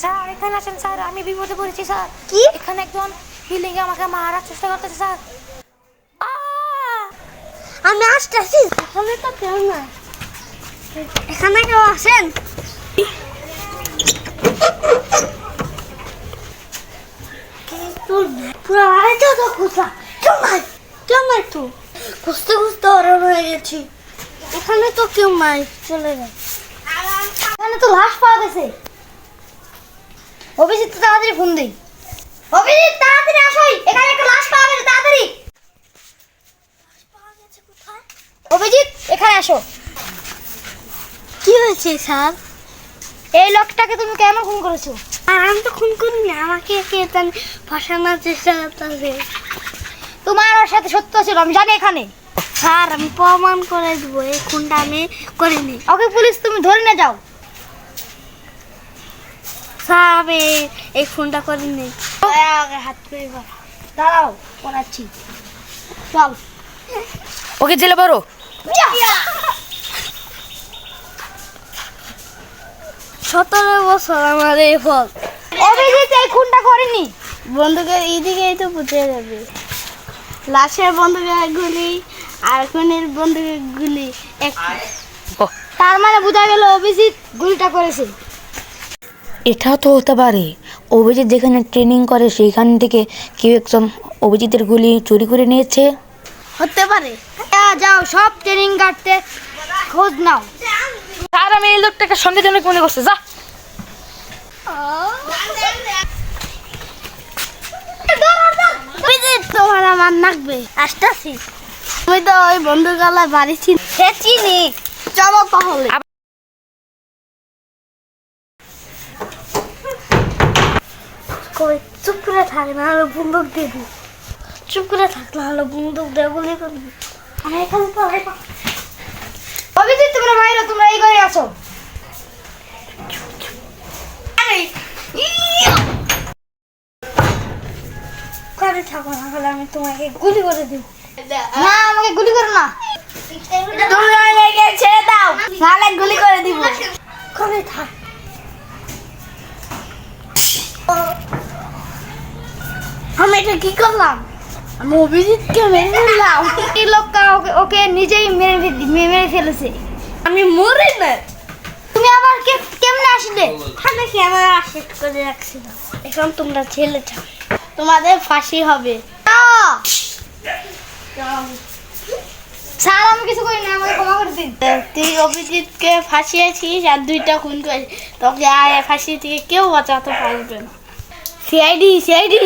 Sir এখানে আসেন sir আমি বিপদে পড়েছি স্যার। কি? এখানে একজন বিল্ডিং এ আমাকে মারার চেষ্টা করতেছে স্যার! আমি আসতেছি। এখানে তো কেউ না এখানে কেউ আসেন তো খুঁজা খুঁজতে খুঁজতে অরণ হয়ে গেছি। এখানে তো কেউ নাই। চলে যায় এখানে তো লাশ পাওয়া গেছে। অভিজিৎ তো তাড়াতাড়ি ফোন দিই। অভিজিৎ তাড়াতাড়ি আসোই এখানে একটা লাশ পাওয়া গেছে তাড়াতাড়ি। অভিজিৎ এখানে আসো। কি হয়েছে স্যার? এই লোকটাকে তুমি কেন খুন করেছ? আর আমি তো খুন করিনি আমাকে কে জানি ফাঁসানোর চেষ্টা করতেছে তোমার ওর সাথে সত্য ছিল আমি জানি এখানে। স্যার আমি প্রমাণ করে দেবো এই খুনটা আমি করিনি। ওকে পুলিশ তুমি ধরে নিয়ে যাও। আমি এই খুনটা করিনি আগে হাত করে করা দাঁড়াও করাচ্ছি। চল। ওকে জেলে বড় সতেরো বছর আমার এই ফল। অভিজিৎ এই খুনটা করেনি বন্ধুকে এইদিকেই তো পুঁতে যাবে। লাশের বন্ধুকে গুলি আর খুনের বন্ধুকে গুলি। এক তার মানে বোঝা গেল অভিজিৎ গুলিটা করেছে। এটাও তো হতে পারে। অভিজিৎ যেখানে ট্রেনিং করে সেইখান থেকে কেউ একজন অভিজিতের গুলি চুরি করে নিয়েছে? হতে পারে। যাও, যাও সব ট্রেনিং কাটতে খোঁজ নাও। আর আমি এই লোকটাকে সন্দেহজনক মনে করছে যা। তোমার আমার নাকবে। আসতেছি। আমি তো ওই বন্ধু গালায় বাড়ি চিনি। সে চিনি। চলো তাহলে কই চুপ করে থাক, না হলে বন্দুক দিয়ে চুপ করে থাক, না হলে বন্দুক দিয়ে গুলি করবি। অভিজিৎ, তোমরা বাইরে, তোমরা এই ঘরে আসো ঘরে থাকো, না হলে আমি তোমাকে গুলি করে দিব। না, আমাকে গুলি করো না। ছেড়ে দাও গুলি করে দিব। ঘরে থাক। এটা কি করলাম? আমি অভিজিৎকে মেরে ফেললাম এই লোকটা ওকে ওকে নিজেই মেরে মেরে ফেলেছে। আমি মরি না। তুমি আবার কে কেমনে আসলে? আমি ক্যামেরা সেট করে রাখছিলাম এখন তোমরা ছেলে চাও। তোমাদের ফাঁসি হবে। স্যার আমি কিছু করি না আমাকে ক্ষমা করে দিন। তুই অভিজিৎকে ফাঁসিয়েছিস আর দুইটা খুন করেছিস। তোকে আর ফাঁসি থেকে কেউ বাঁচাতে পারবে না। CID CID.